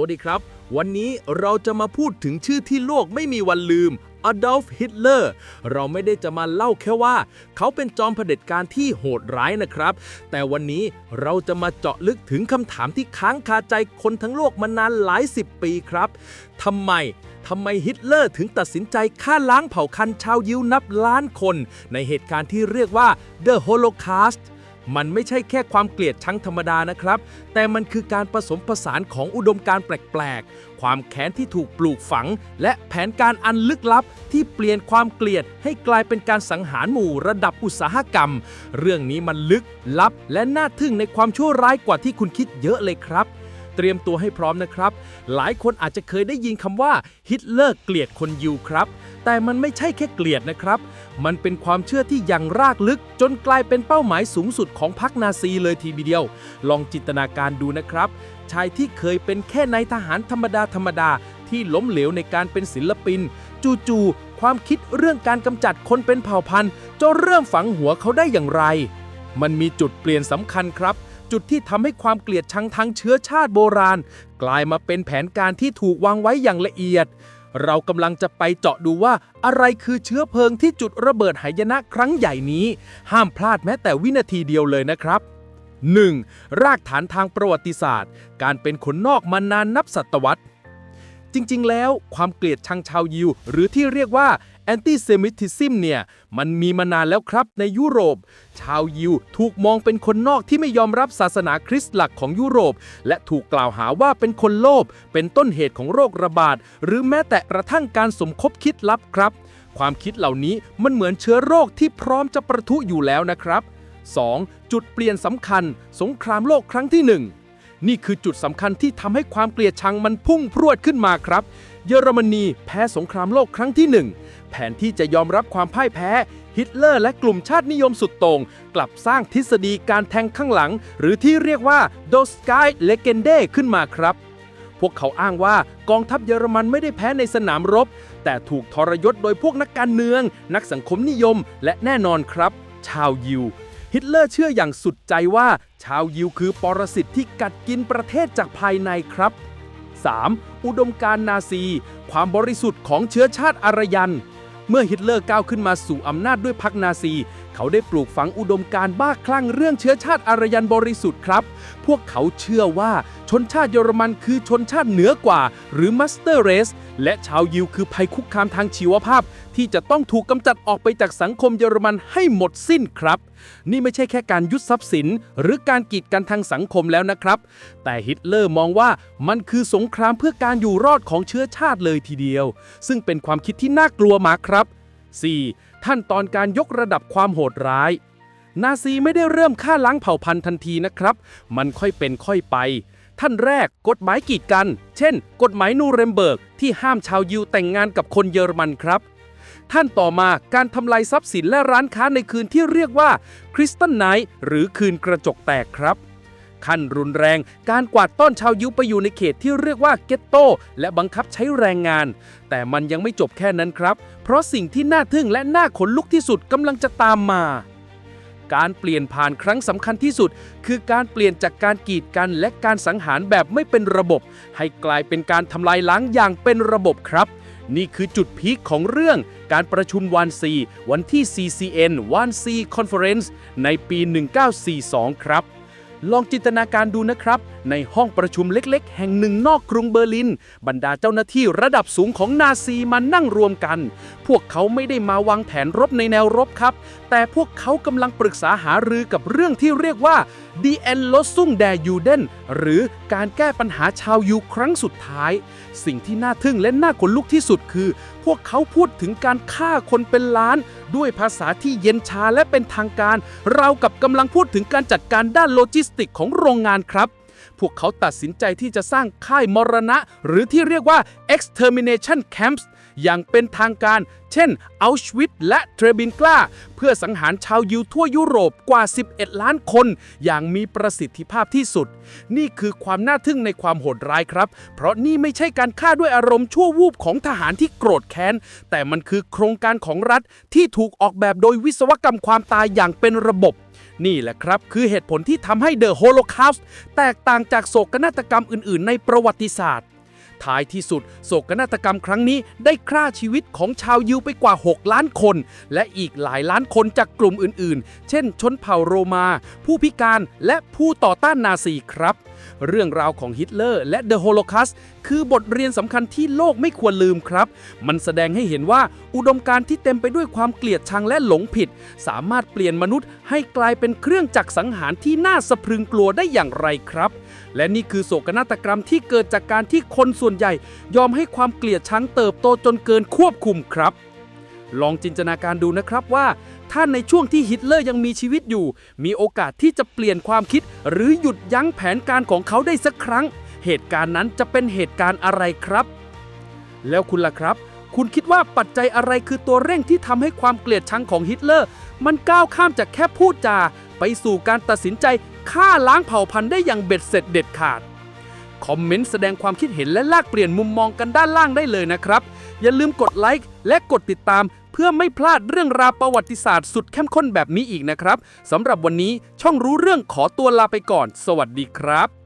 วัสดีครับ วันนี้เราจะมาพูดถึงชื่อที่โลกไม่มีวันลืม Adolf Hitler เราไม่ได้จะมาเล่าแค่ว่า เขาเป็นจอมเผด็จการที่โหดร้ายนะครับ แต่วันนี้เราจะมาเจาะลึกถึงคำถามที่ค้างคาใจคนทั้งโลกมานานหลายสิบปีครับทำไมทำไมฮิตเลอร์ถึงตัดสินใจฆ่าล้างเผ่าพันธุ์ชาวยิวนับล้านคน ในเหตุการณ์ที่เรียกว่า The Holocaust มันไม่ใช่แค่ความเกลียดชังธรรมดานะครับ แต่มันคือการผสมผสานของอุดมการแปลกๆ ความแค้นที่ถูกปลูกฝัง และแผนการอันลึกลับ ที่เปลี่ยนความเกลียดให้กลายเป็นการสังหารหมู่ระดับอุตสาหกรรม เรื่องนี้มันลึกลับ และน่าทึ่งในความชั่วร้ายกว่าที่คุณคิดเยอะเลยครับ เตรียมตัวให้พร้อมนะครับ หลายคนอาจจะเคยได้ยินคำว่าฮิตเลอร์เกลียดคนยิวครับ แต่มันไม่ใช่แค่เกลียดนะครับ มันเป็นความเชื่อที่ยังรากลึก จนกลายเป็นเป้าหมายสูงสุดของพรรคนาซีเลยทีเดียว ลองจินตนาการดูนะครับชายที่เคยเป็นแค่นายทหารธรรมดาธรรมดาที่ล้มเหลวในการเป็นศิลปิน จู่ๆความคิดเรื่องการกำจัดคนเป็นเผ่าพันธุ์จะเริ่มฝังหัวเขาได้อย่างไร มันมีจุดเปลี่ยนสำคัญครับ จุดที่ทำให้ความเกลียดชังทางเชื้อชาติโบราณ กลายมาเป็นแผนการที่ถูกวางไว้อย่างละเอียด เรากำลังจะไปเจาะดูว่าอะไรคือเชื้อเพลิงที่จุดระเบิดหายนะครั้งใหญ่นี้ ห้ามพลาดแม้แต่วินาทีเดียวเลยนะครับ 1. รากฐานทางประวัติศาสตร์ การเป็นคนนอกมานานนับศตวรรษจริง ๆ แล้วความเกลียดชังชาวยิว หรือที่เรียกว่า แอนติเซมิทิซิมเนี่ย มันมีมานานแล้วครับในยุโรป ชาวยิวถูกมองเป็นคนนอกที่ไม่ยอมรับศาสนาคริสต์หลักของยุโรป และถูกกล่าวหาว่าเป็นคนโลภเป็นต้นเหตุของโรคระบาด หรือแม้แต่กระทั่งการสมคบคิดลับครับ ความคิดเหล่านี้มันเหมือนเชื้อโรคที่พร้อมจะประทุอยู่แล้วนะครับ 2. จุดเปลี่ยนสำคัญ สงครามโลกครั้งที่ห นี่คือจุดสำคัญที่ทำให้ความเกลียดชังมันพุ่งพรวดขึ้นมาครับ เยอรมนีแพ้สงครามโลกครั้งที่หนึ่งแผนที่จะยอมรับความพ่ายแพ้ ฮิตเลอร์และกลุ่มชาตินิยมสุดโต่งกลับสร้างทฤษฎีการแทงข้างหลัง หรือที่เรียกว่า d o s k y Legende ขึ้นมาครับ พวกเขาอ้างว่ากองทัพเยอรมันไม่ได้แพ้ในสนามรบ แต่ถูกทรยศโดยพวกนักการเมือง นักสังคมนิยม และแน่นอนครับ ชาวยิว ฮิตเลอร์เชื่ออย่างสุดใจว่า ชาวยิวคือปรสิตที่กัดกินประเทศจากภายในครับ 3. อุดมการนาซี ความบริสุทธิ์ของเชื้อชาติอารยัน เมื่อฮิตเลอร์ก้าวขึ้นมาสู่อำนาจด้วยพรรคนาซี เขาได้ปลูกฝังอุดมการบ้าคลั่งเรื่องเชื้อชาติอารยันบริสุทธิ์ครับ พวกเขาเชื่อว่าชนชาติเยอรมันคือชนชาติเหนือกว่า หรือมัสเตอร์เรส และชาวยิวคือภัยคุกคามทางชีวภาพ ที่จะต้องถูกกำจัดออกไปจากสังคมเยอรมันให้หมดสิ้นครับนี่ไม่ใช่แค่การยึดทรัพย์สิน หรือการกีดกันทางสังคมแล้วนะครับ แต่ฮิตเลอร์มองว่ามันคือสงครามเพื่อการอยู่รอดของเชื้อชาติเลยทีเดียว ซึ่งเป็นความคิดที่น่ากลัวมากครับ 4. ท่านตอนการยกระดับความโหดร้าย นาซีไม่ได้เริ่มฆ่าล้างเผ่าพันธุ์ทันทีนะครับ มันค่อยเป็นค่อยไปท่านแรกกฎหมายกีดกัน เช่น กฎหมายนูเรมเบิร์กที่ห้ามชาวยิวแต่งงานกับคนเยอรมันครับ ท่านต่อมาการทำลายทรัพย์สินและร้านค้าในคืนที่เรียกว่าคริสตันไนท์หรือคืนกระจกแตกครับขั้นรุนแรงการกวาดต้อนชาวยิวไปอยู่ในเขตที่เรียกว่าเกตโตและบังคับใช้แรงงาน แต่มันยังไม่จบแค่นั้นครับ เพราะสิ่งที่น่าทึ่งและน่าขนลุกที่สุดกำลังจะตามมา การเปลี่ยนผ่านครั้งสำคัญที่สุด คือการเปลี่ยนจากการกีดกันและการสังหารแบบไม่เป็นระบบ ให้กลายเป็นการทำลายล้างอย่างเป็นระบบครับ นี่คือจุดพีคของเรื่องการประชุมวานซีวันที่ CCN วานซีคอนเฟอเรนซ์ในปี 1942 ครับ ลองจินตนาการดูนะครับ ในห้องประชุมเล็กๆ แห่งหนึ่งนอกกรุงเบอร์ลิน บรรดาเจ้าหน้าที่ระดับสูงของนาซีมานั่งรวมกัน พวกเขาไม่ได้มาวางแผนรบในแนวรบครับ แต่พวกเขากำลังปรึกษาหารือกับเรื่องที่เรียกว่า Die Endlosung der Juden หรือการแก้ปัญหาชาวยูครั้งสุดท้าย สิ่งที่น่าทึ่งและน่าขนลุกที่สุดคือ พวกเขาพูดถึงการฆ่าคนเป็นล้าน ด้วยภาษาที่เย็นชาและเป็นทางการ เรากับกำลังพูดถึงการจัดการด้านโลจิสติกของโรงงานครับ พวกเขาตัดสินใจที่จะสร้างค่ายมรณะ หรือที่เรียกว่า extermination camps อย่างเป็นทางการ เช่นอัลชวิตและเทรบินกล้า เพื่อสังหารชาวยิวทั่วยุโรปกว่า 11 ล้านคน อย่างมีประสิทธิภาพที่สุด นี่คือความน่าทึ่งในความโหดร้ายครับ เพราะนี่ไม่ใช่การฆ่าด้วยอารมณ์ชั่ววูบของทหารที่โกรธแค้น แต่มันคือโครงการของรัฐที่ถูกออกแบบโดยวิศวกรรมความตายอย่างเป็นระบบ นี่แหละครับ คือเหตุผลที่ทำให้เดอะโฮโลคาสต์แตกต่างจากโศกนาฏกรรมอื่นๆ ในประวัติศาสตร์ ท้ายที่สุด โศกนาฏกรรมครั้งนี้ได้ฆ่าชีวิตของชาวยิวไปกว่า 6 ล้านคน และอีกหลายล้านคนจากกลุ่มอื่นๆ เช่น ชนเผ่าโรมา ผู้พิการและผู้ต่อต้านนาซีครับ เรื่องราวของฮิตเลอร์และเดอะโฮโลคาสต์คือบทเรียนสำคัญที่โลกไม่ควรลืมครับ มันแสดงให้เห็นว่าอุดมการณ์ที่เต็มไปด้วยความเกลียดชังและหลงผิด สามารถเปลี่ยนมนุษย์ให้กลายเป็นเครื่องจักรสังหารที่น่าสะพรึงกลัวได้อย่างไรครับ และนี่คือโศกนาฏกรรมที่เกิดจากการที่คนส่วนใหญ่ ยอมให้ความเกลียดชังเติบโตจนเกินควบคุมครับ ลองจินตนาการดูนะครับว่าถ้าในช่วงที่ฮิตเลอร์ยังมีชีวิตอยู่ มีโอกาสที่จะเปลี่ยนความคิด หรือหยุดยั้งแผนการของเขาได้สักครั้ง เหตุการณ์นั้นจะเป็นเหตุการณ์อะไรครับ แล้วคุณล่ะครับ คุณคิดว่าปัจจัยอะไรคือตัวเร่งที่ทำให้ความเกลียดชังของฮิตเลอร์ มันก้าวข้ามจากแค่พูดจา ไปสู่การตัดสินใจฆ่าล้างเผ่าพันธุ์ได้อย่างเบ็ดเสร็จเด็ดขาด คอมเมนต์แสดงความคิดเห็นและแลกเปลี่ยนมุมมองกันด้านล่างได้เลยนะครับ อย่าลืมกดไลค์และกดติดตาม เพื่อไม่พลาดเรื่องราวประวัติศาสตร์สุดเข้มข้นแบบนี้อีกนะครับสำหรับวันนี้ช่องรู้เรื่องขอตัวลาไปก่อน สวัสดีครับ